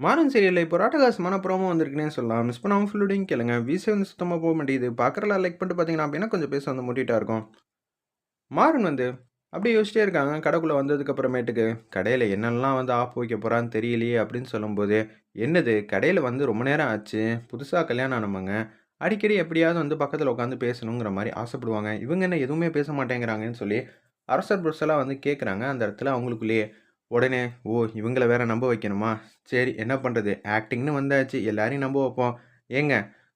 மாறன் சீரியலில் இப்போ ராட்டகாசமான ப்ரோமோ வந்திருக்குன்னே சொல்லலாம். மிஸ் பண்ணாமல் ஃபுல்லுடையும் கேளுங்க. விசே வந்து சுத்தமாக போக மாட்டேங்குது. பார்க்குறலாம் லைக் பண்ணிட்டு பார்த்தீங்கன்னா, அப்படின்னா கொஞ்சம் பேச வந்து முட்டிகிட்டா இருக்கும். மாறன் வந்து அப்படியே யோசிச்சிட்டே இருக்காங்க. கடைக்குள்ளே வந்ததுக்கப்புறமேட்டுக்கு கடையில் என்னெல்லாம் வந்து ஆஃப் வைக்க போகிறான்னு தெரியலையே அப்படின்னு சொல்லும்போது, என்னது கடையில் வந்து ரொம்ப நேரம் ஆச்சு. புதுசாக கல்யாணம் ஆனவங்க. அடிக்கடி எப்படியாவது வந்து பக்கத்தில் உட்காந்து பேசணுங்கிற மாதிரி ஆசைப்படுவாங்க. இவங்க என்ன எதுவுமே பேச மாட்டேங்கிறாங்கன்னு சொல்லி, அரசர் புருஷெல்லாம் வந்து கேட்குறாங்க. அந்த இடத்துல அவங்களுக்குள்ளேயே. உடனே, ஓ! இவங்கள வேற நம்ப வைக்கணுமா? சரி என்ன பண்ணுறது ஆக்டிங்னு வந்தாச்சு. எல்லாரையும் நம்ப வைப்போம். ஏங்க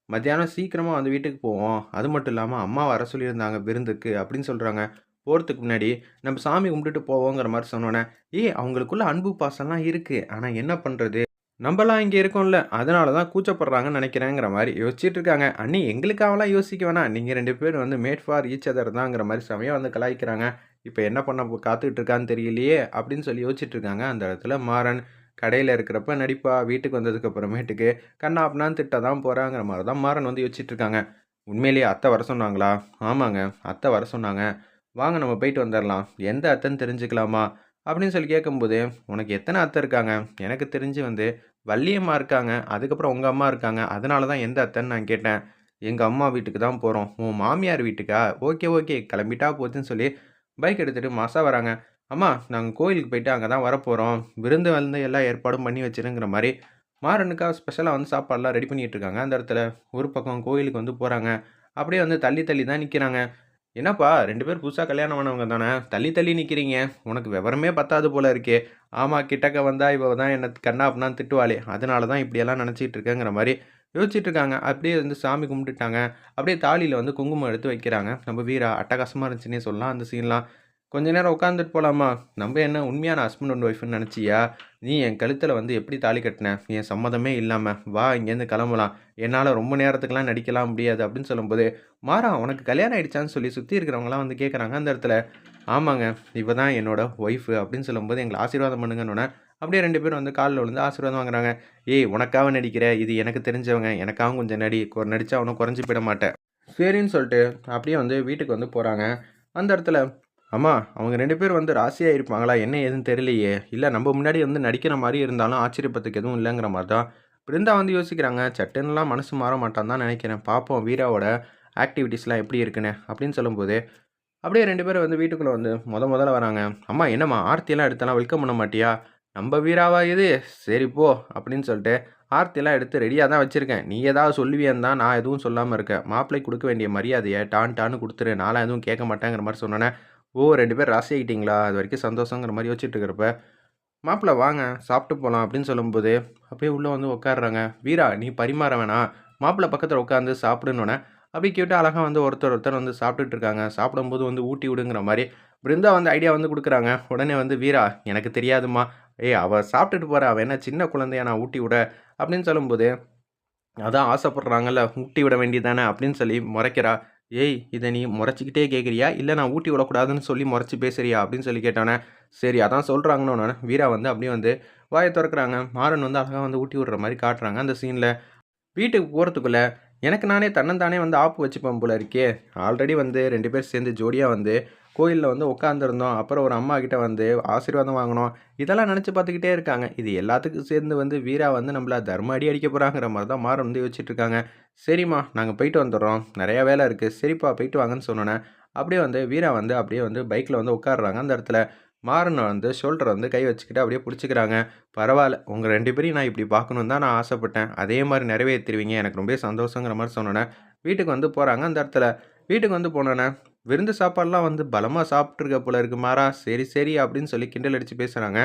மத்தியானம் சீக்கிரமாக வந்து வீட்டுக்கு போவோம். அது மட்டும் இல்லாமல் அம்மா வர சொல்லியிருந்தாங்க விருந்துக்கு அப்படின்னு சொல்கிறாங்க போகிறதுக்கு முன்னாடி நம்ம சாமி கும்பிட்டுட்டு போவோங்கிற மாதிரி சொன்னோன்னே ஏய் அவங்களுக்குள்ள அன்பு பாசம்லாம் இருக்குது ஆனால் என்ன பண்ணுறது நம்மலாம் இங்கே இருக்கோம்ல. அதனால தான் கூச்சப்படுறாங்கன்னு நினைக்கிறேங்கிற மாதிரி யோசிச்சுட்டு இருக்காங்க. அண்ணி எங்களுக்காகலாம் யோசிக்க வேணாம். நீங்கள் ரெண்டு பேரும் வந்து மேட் ஃபார் ஈச் அதர் தாங்கிற மாதிரி சமயம் வந்து கலாய்க்கிறாங்க. இப்போ என்ன பண்ண காத்துக்கிட்டு இருக்கான்னு தெரியலையே! அப்படின்னு சொல்லி யோசிச்சுட்டு இருக்காங்க. அந்த இடத்துல மாறன் கடையில் இருக்கிறப்ப நடிப்பா. வீட்டுக்கு வந்ததுக்கு அப்புறமேட்டுக்கு கண்ணா பின்னான்னு திட்ட தான் போகிறாங்கிற மாதிரி தான் மாறன் வந்து யோசிச்சுட்டு இருக்காங்க. உண்மையிலேயே அத்தை வர சொன்னாங்களா? ஆமாங்க. அத்தை வர சொன்னாங்க. வாங்க நம்ம போயிட்டு வந்துடலாம் எந்த அத்தைன்னு தெரிஞ்சுக்கலாமா? அப்படின்னு சொல்லி கேட்கும்போது, உனக்கு எத்தனை அத்தை இருக்காங்க? எனக்கு தெரிஞ்சு வந்து வள்ளியம்மா இருக்காங்க. அதுக்கப்புறம் உங்கள் அம்மா இருக்காங்க. அதனால தான் எந்த அத்தைன்னு நான் கேட்டேன். எங்கள் அம்மா வீட்டுக்கு தான் போகிறோம் உன் மாமியார் வீட்டுக்கா? Okay, okay. கிளம்பிட்டா போச்சுன்னு சொல்லி பைக் எடுத்துகிட்டு மாசா வராங்க. அம்மா நாங்கள் கோயிலுக்கு போயிட்டு அங்கே தான் வரப்போகிறோம் விருந்து வந்து எல்லா ஏற்பாடும் பண்ணி வச்சுருங்கிற மாதிரி மாறனுக்கா ஸ்பெஷலாக வந்து சாப்பாடெலாம் ரெடி பண்ணிகிட்டு இருக்காங்க. அந்த இடத்துல ஒரு பக்கம் கோயிலுக்கு வந்து போகிறாங்க அப்படியே வந்து தள்ளி தள்ளி தான் நிற்கிறாங்க என்னப்பா ரெண்டு பேரும் புதுசாக கல்யாணம் ஆனவங்க தானே? தள்ளி தள்ளி நிற்கிறீங்க உனக்கு விவரமே பத்தாது போல இருக்கே! ஆமாம் கிட்டக்க வந்தால் இவ தான் என்ன கண்ணா அப்படின்னா திட்டுவாளே! அதனால தான் இப்படியெல்லாம் நினச்சிட்டு இருக்கேங்கிற மாதிரி யோசிச்சுட்டு இருக்காங்க. அப்படியே வந்து சாமி கும்பிட்டுட்டாங்க. அப்படியே தாலியில் வந்து குங்குமம் எடுத்து வைக்கிறாங்க. நம்ம வீரா அட்டகாசமாக இருந்துச்சுன்னே சொல்லலாம் அந்த சீன்லாம். கொஞ்ச நேரம் உட்காந்துட்டு போகலாமா நம்ம என்ன உண்மையான ஹஸ்பண்ட் அண்ட் ஒய்ஃப்னு நினச்சியா? நீ என் கழுத்தில் வந்து எப்படி தாலி கட்டின என் சம்மதமே இல்லாமல் வா இங்கேருந்து கிளம்பலாம். என்னால் ரொம்ப நேரத்துக்குலாம் நடிக்கலாம் முடியாது அப்படின்னு சொல்லும்போது, மாறா உனக்கு கல்யாணம் ஆயிடுச்சான்னு சொல்லி சுற்றி இருக்கிறவங்களாம் வந்து கேட்குறாங்க அந்த இடத்துல. ஆமாங்க. இவ தான் என்னோட ஒய்ஃபு அப்படின்னு சொல்லும்போது எங்களை ஆசீர்வாதம் பண்ணுங்கன்னோனே, அப்படியே ரெண்டு பேரும் வந்து காலில் விழுந்து ஆசீர்வாதம் வாங்குறாங்க. ஏய் உனக்காக நடிக்கிற. இது எனக்கு தெரிஞ்சவங்க. எனக்காகவும் கொஞ்சம் நடி. கொ அவனும் குறைஞ்சி போயிட மாட்டேன் சரின்னு சொல்லிட்டு அப்படியே வந்து வீட்டுக்கு வந்து போகிறாங்க அந்த இடத்துல அம்மா அவங்க ரெண்டு பேரும் வந்து ராசியாக இருப்பாங்களா? என்ன ஏதுன்னு தெரியலையே! இல்லை நம்ம முன்னாடி வந்து நடிக்கிற மாதிரி இருந்தாலும் ஆச்சரியப்பத்துக்கு எதுவும் இல்லைங்கிற மாதிரி தான் பிருந்தா வந்து யோசிக்கிறாங்க. சட்டன்லாம் மனசு மாற மாட்டான்னு தான் நினைக்கிறேன் பார்ப்போம் வீராவோட ஆக்டிவிட்டீஸ்லாம் எப்படி இருக்குன்னு அப்படின்னு சொல்லும்போது, அப்படியே ரெண்டு பேரும் வந்து வீட்டுக்குள்ளே வந்து முத முதல்ல வராங்க. அம்மா என்னம்மா ஆர்த்தியெல்லாம் எடுத்தெல்லாம் வெல்கம் பண்ண மாட்டியா? நம்ம வீராவா இது? சரி போ! அப்படின்னு சொல்லிட்டு ஆர்த்தியெல்லாம் எடுத்து ரெடியாக தான் வச்சுருக்கேன் நீ ஏதாவது சொல்லுவியன் தான் நான் எதுவும் சொல்லாமல் இருக்கேன். மாப்பிள்ளைக்கு கொடுக்க வேண்டிய மரியாதையை டான் டான்னு கொடுத்துரு நான்லாம் எதுவும் கேட்க மாட்டேங்கிற மாதிரி சொன்னேன் ஓ ரெண்டு பேர் ராசி அது வரைக்கும் சந்தோஷங்கிற மாதிரி யோசிச்சுட்டு இருக்கிறப்ப, மாப்பிள்ள வாங்க சாப்பிட்டு போகலாம் அப்படின்னு சொல்லும்போது, அப்படியே உள்ளே வந்து உட்காடுறாங்க வீரா நீ பரிமாற வேணாம். மாப்பிள பக்கத்தில் உட்காந்து சாப்பிடுன்னோனே, அப்படி கேட்டு அழகாக வந்து ஒருத்தர் ஒருத்தர் வந்து சாப்பிட்டுட்டு இருக்காங்க. சாப்பிடும்போது வந்து ஊட்டி விடுங்கிற மாதிரி பிருந்தா வந்து ஐடியா வந்து கொடுக்குறாங்க உடனே வந்து வீரா எனக்கு தெரியாதும்மா. ஏய் அவள் சாப்பிட்டுட்டு போறா. அவள் என்ன சின்ன குழந்தைய நான் ஊட்டி விட? அப்படின்னு சொல்லும்போது, அதான் ஆசைப்படுறாங்கல்ல ஊட்டி விட வேண்டியது தானே அப்படின்னு சொல்லி முறைக்கிறா. ஏய் இதை நீ முறைச்சிக்கிட்டே கேட்குறியா? இல்லை நான் ஊட்டி விடக்கூடாதுன்னு சொல்லி முறைச்சி பேசுறியா? அப்படின்னு சொல்லி கேட்டானே சரி அதான் சொல்கிறாங்கன்னு சொல்றாங்கன்னோனே, வீரா வந்து அப்படியே வந்து வாயை திறக்கிறாங்க மாறன் வந்து அழகாக வந்து ஊட்டி விடுற மாதிரி காட்டுறாங்க அந்த சீனில் வீட்டுக்கு போகிறதுக்குள்ளே எனக்கு நானே தன்னந்தானே வந்து ஆப்பு வச்சுப்பேன் போல இருக்கே! ஆல்ரெடி வந்து ரெண்டு பேரும் சேர்ந்து ஜோடியாக வந்து கோயிலில் வந்து உட்காந்துருந்தோம். அப்புறம் ஒரு அம்மா கிட்ட வந்து ஆசீர்வாதம் வாங்கினோம் இதெல்லாம் நினச்சி பார்த்துக்கிட்டே இருக்காங்க. இது எல்லாத்துக்கும் சேர்ந்து வந்து வீரா வந்து நம்மளை தர்ம அடி அடிக்க போகிறாங்கிற மாதிரி தான் மாறன் வந்து யோசிச்சுட்டு இருக்காங்க. சரிம்மா நாங்கள் போயிட்டு வந்துடுறோம். நிறையா வேலை இருக்குது சரிப்பா போயிட்டு வாங்கன்னு சொன்னோன்னே அப்படியே வந்து வீரா வந்து அப்படியே வந்து பைக்கில் வந்து உட்காருறாங்க அந்த இடத்துல. மாறன வந்து ஷோல்டரை வந்து கை வச்சுக்கிட்டு அப்படியே பிடிச்சிக்கிறாங்க பரவாயில்ல உங்கள் ரெண்டு பேரையும் நான் இப்படி பார்க்கணும்னு தான் நான் ஆசைப்பட்டேன். அதே மாதிரி நிறைவேற்றிடுவீங்க எனக்கு ரொம்பவே சந்தோஷங்கிற மாதிரி சொன்னோன்னே வீட்டுக்கு வந்து போகிறாங்க அந்த இடத்துல. வீட்டுக்கு வந்து போனோன்னே விருந்து சாப்பாடெலாம் வந்து பலமாக சாப்பிட்ருக்க போல இருக்கு மாறா. சரி, சரி அப்படின்னு சொல்லி கிண்டல் அடித்து பேசுகிறாங்க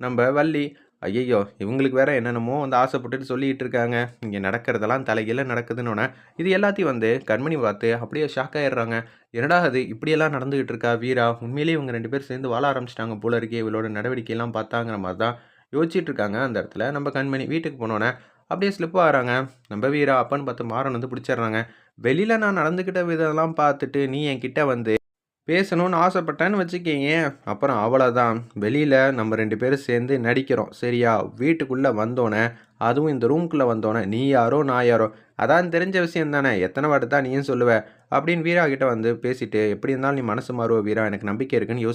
நம்ம வள்ளி, ஐயையோ இவங்களுக்கு வேற என்னென்னமோ வந்து ஆசைப்பட்டுட்டு சொல்லிட்டு இருக்காங்க. இங்கே நடக்கிறதெல்லாம் தலைகீழ நடக்குதுன்னோனே, இது எல்லாத்தையும் வந்து கண்மணி பார்த்து அப்படியே ஷாக் ஆயிடுறாங்க. என்னடா இது இப்படியெல்லாம் நடந்துகிட்டு இருக்கா வீரா? உண்மையிலேயே இவங்க ரெண்டு பேரும் சேர்ந்து வாழ ஆரம்பிச்சிட்டாங்க போல இருக்கே! இவளோட நடவடிக்கையெல்லாம் பார்த்தாங்கிற மாதிரி தான் யோசிச்சுட்டு இருக்காங்க அந்த இடத்துல நம்ம கண்மணி. வீட்டுக்கு போனோன்னே அப்படியே ஸ்லிப் ஆகிறாங்க நம்ம வீரா அப்பன்னு பார்த்து மாறன் வந்து பிடிச்சிடுறாங்க. வெளியில் நான் நடந்துக்கிட்ட விதம்லாம் பார்த்துட்டு, நீ என்கிட்ட வந்து பேசணும்னு ஆசைப்பட்டேன்னு வச்சுக்கிங்க அப்புறம் அவ்வளோதான். வெளியில் நம்ம ரெண்டு பேரும் சேர்ந்து நடிக்கிறோம். சரியா? வீட்டுக்குள்ளே வந்தோன்னே அதுவும் இந்த ரூம்குள்ளே வந்தோன்னே நீ யாரோ நான் யாரோ, அதான் தெரிஞ்ச விஷயம் தானே. எத்தனை வாட்டி தான் நீயும் சொல்லுவேன் அப்படின்னு வீரா கிட்ட வந்து பேசிட்டு, எப்படி இருந்தாலும் நீ மனசு மாறுவ வீரா. எனக்கு நம்பிக்கை இருக்குன்னு யோசி